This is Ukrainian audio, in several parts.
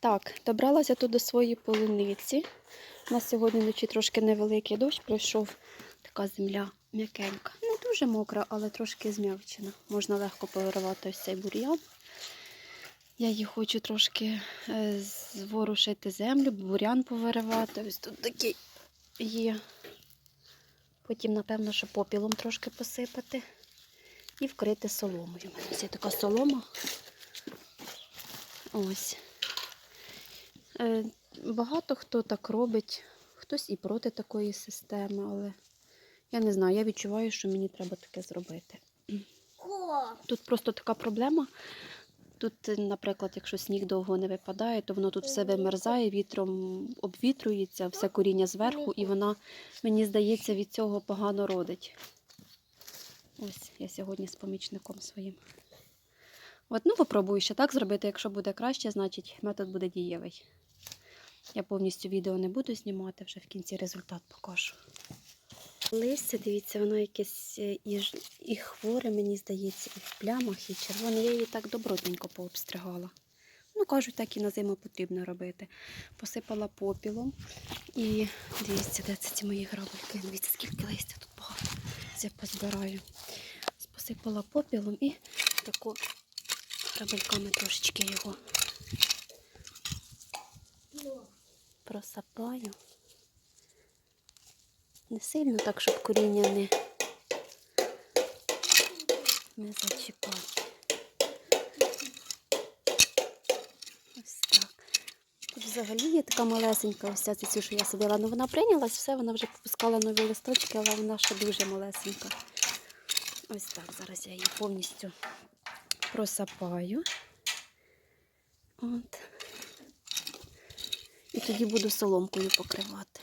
Так, добралася тут до своєї полуниці. У нас сьогодні вночі трошки невеликий дощ пройшов. Така земля м'якенька. Не дуже мокра, але трошки зм'якчена. Можна легко повиривати ось цей бур'ян. Я її хочу трошки е, зворушити землю, бур'ян повиривати. Ось тут такий є. Потім, напевно, що попілом трошки посипати і вкрити соломою. У мене є така солома. Ось. Е, Багато хто так робить, хтось і проти такої системи, але я не знаю, я відчуваю, що мені треба таке зробити. Тут просто така проблема. Тут, е, наприклад, якщо сніг довго не випадає, то воно тут все вимерзає, вітром обвітрюється, все коріння зверху, і вона, мені здається, від цього погано родить. Ось я сьогодні з помічником своїм. От, ну, попробую ще так зробити. Якщо буде краще, значить метод буде дієвий. Я повністю відео не буду знімати, вже в кінці результат покажу. Листя, дивіться, воно якесь е, і, і хворе, мені здається, і в плямах, і червоне. Я її так добротненько пообстригала. Ну, кажуть, так і на зиму потрібно робити. Посипала попілом. І дивіться, де це ці мої грабельки. Дивіться, скільки листя тут багато. Це позбираю. Посипала попілом і тако грабельками трошечки його просапаю. Не сильно так, щоб коріння не, не зачіпати. Ось так. Тут взагалі є така малесенька, ось ця цю, що я садила. Ну вона прийнялась, все, вона вже попускала нові листочки, але вона ще дуже малесенька. Ось так. Зараз я її повністю просапаю. От. І тоді буду соломкою покривати.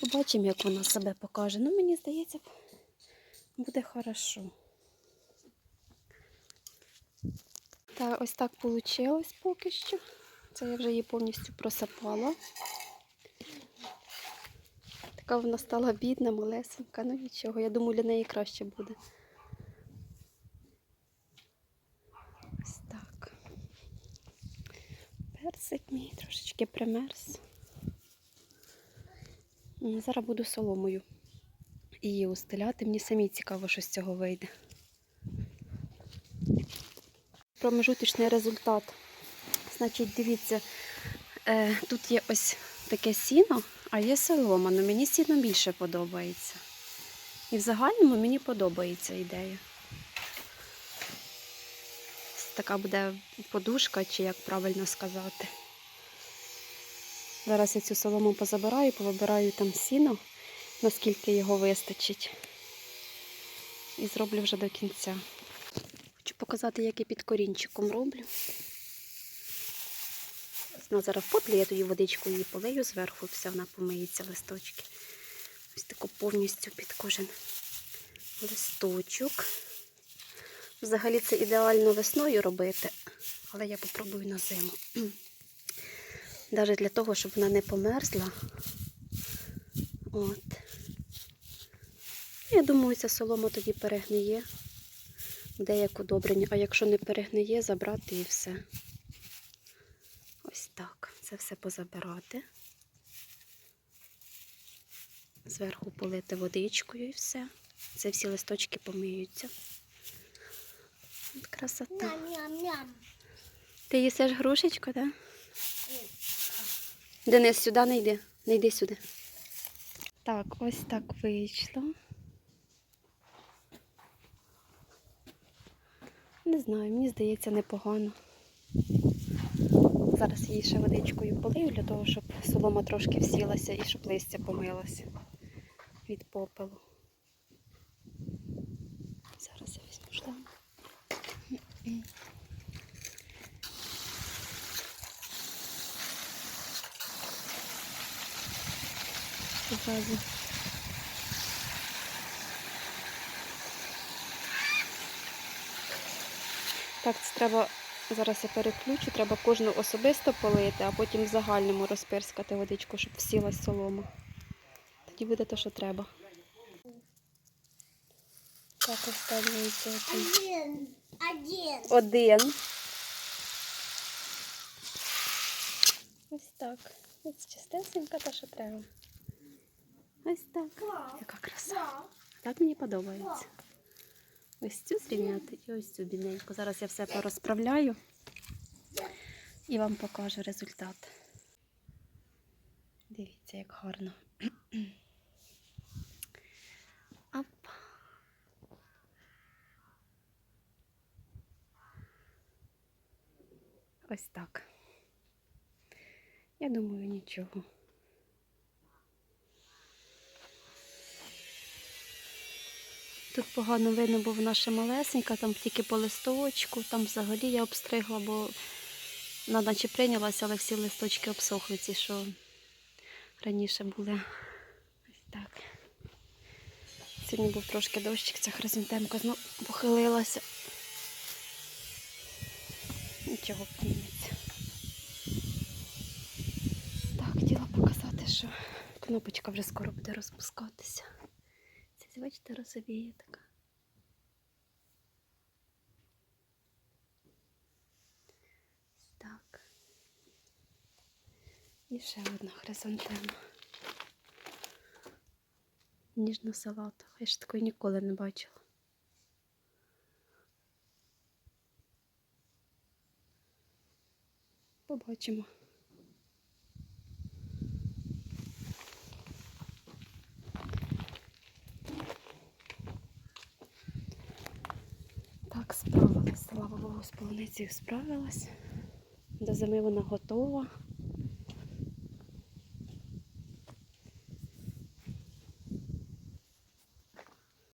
Побачимо, як вона себе покаже. Ну, мені здається, буде хорошо. Та ось так вийшло поки що. Це я вже її повністю просапала. Така вона стала бідна, малесенька, ну нічого. Я думаю, для неї краще буде. Ось так. Персик мій трошечки примерз. Зараз буду соломою її устеляти. Мені самі цікаво, що з цього вийде. Промежуточний результат. Значить, дивіться, е, тут є ось таке сіно, а є солома. Ну мені сіно більше подобається. І в загальному мені подобається ідея. Така буде подушка, чи як правильно сказати. Зараз я цю солому позабираю, повибираю там сіно, наскільки його вистачить. І зроблю вже до кінця. Хочу показати, як я під корінчиком роблю. Вона зараз в я тоді водичку її полию зверху, все вона помиється листочки. Ось тако повністю під кожен листочок. Взагалі це ідеально весною робити, але я попробую на зиму. Навіть для того, щоб вона не померзла. От. Я думаю, ця солома тоді перегниє. Буде як удобрення. А якщо не перегниє, забрати і все. Ось так. Це все позабирати. Зверху полити водичкою і все. Це всі листочки помиються. От красота. Ням-ням-ням. Ти їсиш грушечку, так? Да? Денис, сюди не йди. Не йди сюди. Так, ось так вийшло. Не знаю, мені здається, непогано. Зараз її ще водичкою полию для того, щоб солома трошки всілася і щоб листя помилося від попелу. Зараз я візьму шланг. Зразу. Так, це треба, зараз я переключу, треба кожну особисто полити, а потім в загальному розпирскати водичку, щоб всілась солома. Тоді буде те, що треба. Так, Останній. Один. Один. Один. Ось так. Ось чистесенька та що треба. Ось так. Яка краса. Так мені подобається. Ось цю зрівняти і ось цю бідненьку. Зараз я все порозправляю і вам покажу результат. Дивіться, як гарно. Ап. Ось так. Я думаю, нічого. Тут погано видно, бо вона ще малесенька, там тільки по листочку, там взагалі я обстригла, бо вона наче прийнялася, але всі листочки обсохли, ці, що раніше були. Ось так. Сьогодні був трошки дощик, ця хризантемка знов похилилася. Нічого підніметься. Так, хотіла показати, що кнопочка вже скоро буде розпускатися. Це, бачите, розовіє така. Так. І ще одна хризантема. Ніжна салата. Я ж такої ніколи не бачила. Побачимо. Так, справилась, слава Богу, з полуницею справилась. До зими вона готова.